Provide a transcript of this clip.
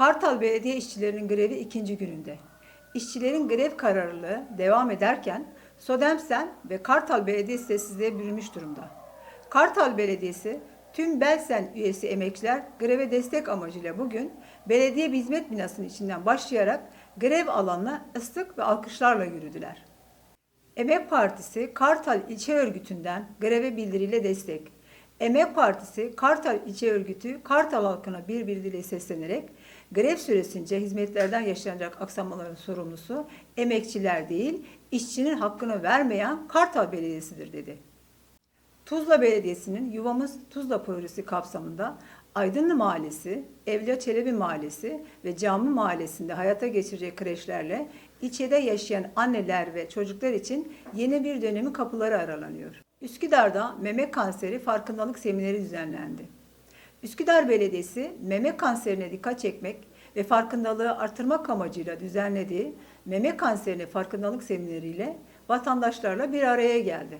Kartal Belediye işçilerinin grevi ikinci gününde. İşçilerin grev kararlılığı devam ederken Sodemsen ve Kartal Belediyesi sessizliğe bürünmüş durumda. Kartal Belediyesi tüm Belsen üyesi emekçiler greve destek amacıyla bugün belediye bir hizmet binasının içinden başlayarak grev alanına ıslık ve alkışlarla yürüdüler. Emek Partisi Kartal İlçe Örgütü'nden greve bildiriyle destek. Emek Partisi Kartal İlçe Örgütü Kartal halkına bir bildiriyle seslenerek grev süresince hizmetlerden yaşanacak aksamaların sorumlusu emekçiler değil, işçinin hakkını vermeyen Kartal Belediyesi'dir dedi. Tuzla Belediyesi'nin Yuvamız Tuzla projesi kapsamında Aydınlı Mahallesi, Evliya Çelebi Mahallesi ve Cami Mahallesi'nde hayata geçirecek kreşlerle ilçede yaşayan anneler ve çocuklar için yeni bir dönemin kapıları aralanıyor. Üsküdar'da meme kanseri farkındalık semineri düzenlendi. Üsküdar Belediyesi meme kanserine dikkat çekmek ve farkındalığı artırmak amacıyla düzenlediği meme kanserine farkındalık semineriyle vatandaşlarla bir araya geldi.